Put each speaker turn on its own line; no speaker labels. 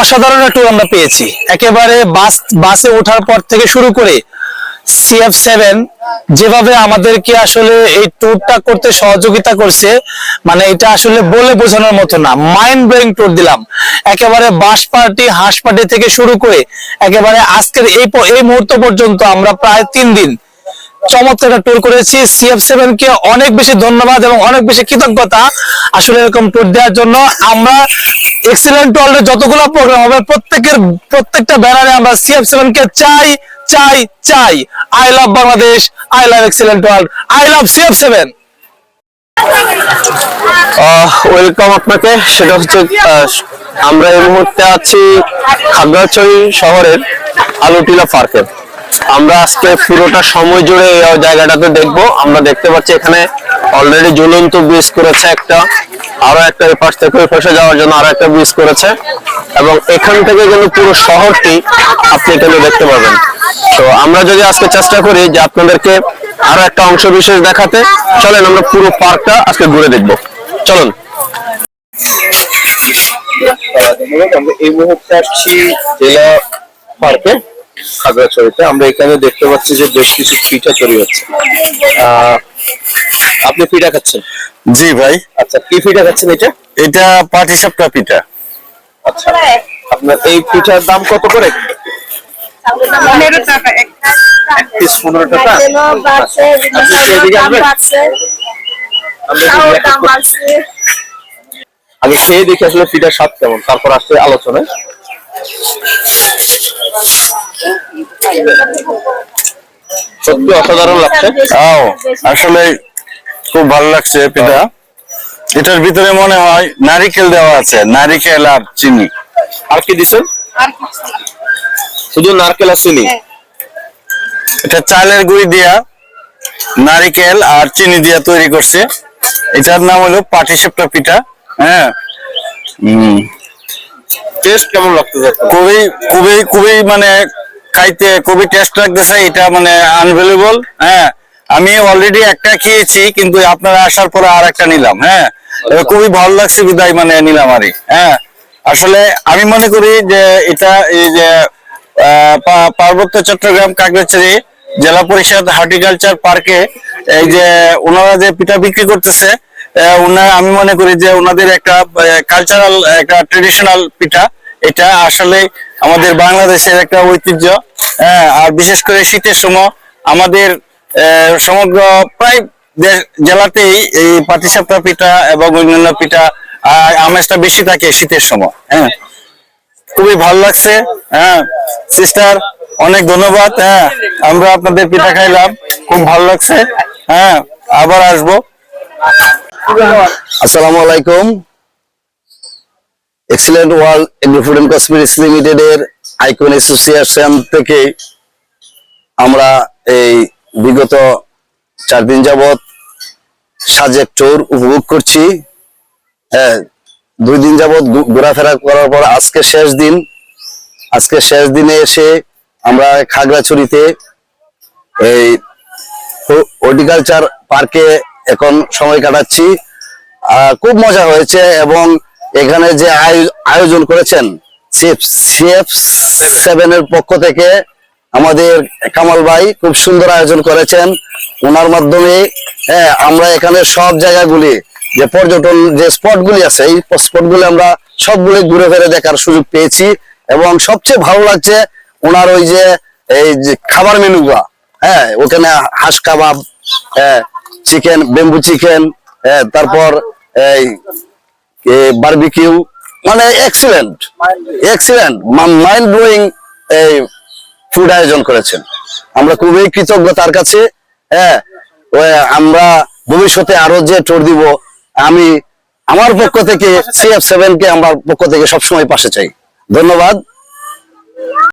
অসাধারণ ট্যুর আমরা পেয়েছি। একেবারে বাস বাসে ওঠার পর থেকে শুরু করে সিএফ সেভেন যেভাবে আমাদেরকে আসলে এই ট্যুরটা করতে সহযোগিতা করছে মানে এটা আসলে বলে বোঝানোর মতো না মাইন্ড ব্লোয়িং ট্যুর দিলাম। একেবারে বাস পার্টি হাঁস পার্টি থেকে শুরু করে একেবারে আজকের এই এই মুহূর্ত পর্যন্ত আমরা প্রায় তিন দিন চমৎকার একটা ট্যুর করেছি সিএফ সেভেন কে অনেক বেশি ধন্যবাদ এবং অনেক বেশি কৃতজ্ঞতা। আসলে এরকম ট্যুর দেওয়ার জন্য আমরা এক্সিলেন্ট ওয়ার্ল্ডের যতগুলো প্রোগ্রাম হবে, প্রত্যেকের, প্রত্যেকটা ব্যানারে আমরা সিএফ সেভেন কে চাই চাই চাই। I love Bangladesh I love excellent world I love CF seven
welcome আপনাকে। সেটা হচ্ছে আমরা এই মুহূর্তে আছি খাগড়াছড়ি শহরের আলুটিলা পার্কে আমরা আজকে পুরোটা সময় জুড়ে এই জায়গাটাতে দেখব। আমরা দেখতে পাচ্ছি এখানে অলরেডি জ্বলন্ত ব্রিজ করেছে একটা, আরও একটা এই পাশ থেকে ওই পাশে যাওয়ার জন্য আরও একটা ব্রিজ করেছে। এবং এখান থেকে কিন্তু পুরো শহরটি আপনি এখানে দেখতে পাবেন। তো আমরা যদি আজকে চেষ্টা করি যে আপনাদেরকে আরও একটা অংশ বিশেষ দেখাতে, চলেন আমরা পুরো পার্কটা আজকে ঘুরে দেখব। চলুন। এই মুহূর্তে আসছি জেলা পার্কে। খাগড়াছড়িতে আমরা এখানে দেখতে পাচ্ছি যে বেশ কিছু পিঠা তৈরি হচ্ছে। আহ, আপনি পিঠা খাচ্ছেন?
জি ভাই।
আচ্ছা কি পিঠা খাচ্ছেন এটা?
এটা পাটি সাপটা পিঠা।
আচ্ছা আপনার এই পিঠার দাম কত করে?
পনেরো টাকা এক
পিস পনেরো টাকা। এক করে- আগে খেয়ে দেখি আসলে পিঠার স্বাদ কেমন? তারপর আসছে আলোচনায়। সত্যি অসাধারণ লাগছে।
আও আসলে খুব ভালো লাগছে পিঠা। এটার ভিতরে মনে হয় নারিকেল দেওয়া আছে নারিকেল আর চিনি।
আর কি দিছেন। শুধু নারকেল আর চিনি?
এটা চালের গুঁড়ি দিয়া নারিকেল আর চিনি দিয়া তৈরি করছে। এটার নাম হলো পাটি সাপটা পিঠা। হ্যাঁ। উম,
টেস্ট কেমন লাগতেছে?
খুবই খুবই খুবই মানে খাইতে খুবই টেস্ট লাগতেছে এটা মানে আনভেলেবল হ্যাঁ। আমি অলরেডি একটা খেয়েছি কিন্তু আপনারা আসার পরে আর একটা নিলাম হ্যাঁ। এবার খুবই ভালো লাগছে বিদায় মানে নিলাম আরই হ্যাঁ। আসলে আমি মনে করি যে এটা এই যে পার্বত্য চট্টগ্রাম কাগড়াছড়ি জেলা পরিষদ হর্টিকালচার পার্কে এই যে ওনারা যে পিঠা বিক্রি করতেছে ওনারা আমি মনে করি যে ওনাদের একটা কালচারাল একটা ট্রেডিশনাল পিঠা এটা আসলে আমাদের বাংলাদেশের একটা ঐতিহ্য হ্যাঁ আর বিশেষ করে শীতের সময় আমাদের সমগ্র প্রায় জেলাতেই এই পাটিসাপটা পিঠা এবং অন্যান্য পিঠা আমেজটা বেশি থাকে শীতের সময় হ্যাঁ। খুবই ভালো লাগছে হ্যাঁ। সিস্টার অনেক ধন্যবাদ হ্যাঁ। আমরা আপনাদের পিঠা খাইলাম, খুব ভালো লাগছে হ্যাঁ। আবার আসব।
আসসালামু আলাইকুম। Excellent world agro food and cosmetics limited এর আইকন অ্যাসোসিয়েশন থেকে আমরা এই বিগত চার দিন যাবৎ সাজেক ট্যুর উপভোগ করছি। হ্যাঁ দুই দিন যাবত ঘু- ঘোরাফেরা করার পর আজকে শেষ দিন। আজকে শেষ দিনে এসে আমরা খাগড়াছড়িতে এই হর্টিকালচার পার্কে এখন সময় কাটাচ্ছি। খুব মজা হয়েছে এবং এখানে যে আয়োজ- আয়োজন করেছেন সিএফ সেভেন এর পক্ষ থেকে আমাদের কামাল ভাই খুব সুন্দর আয়োজন করেছেন। ওনার মাধ্যমে হ্যাঁ, আমরা এখানে সব জায়গাগুলি যে পর্যটন যে স্পটগুলি আছে এই স্পটগুলি আমরা সবগুলি ঘুরে ফিরে দেখার সুযোগ পেয়েছি এবং সবচেয়ে ভালো লাগছে ওনার ওই যে এই যে খাবার মেনুগুলা হ্যাঁ ওখানে হাঁস কাবাব হ্যাঁ চিকেন বেম্বু চিকেন হ্যাঁ তারপর এই বারবিকিউ মানে এক্সিলেন্ট এক্সিলেন্ট মাইন্ড ব্লোয়িং এই ফুড আয়োজন করেছেন। আমরা খুবই কৃতজ্ঞ তার কাছে হ্যাঁ আমরা ভবিষ্যতে আরও যে টোর দিব, আমি আমার পক্ষ থেকে সিএফ সেভেন কে আমার পক্ষ থেকে সবসময় পাশে চাই। ধন্যবাদ।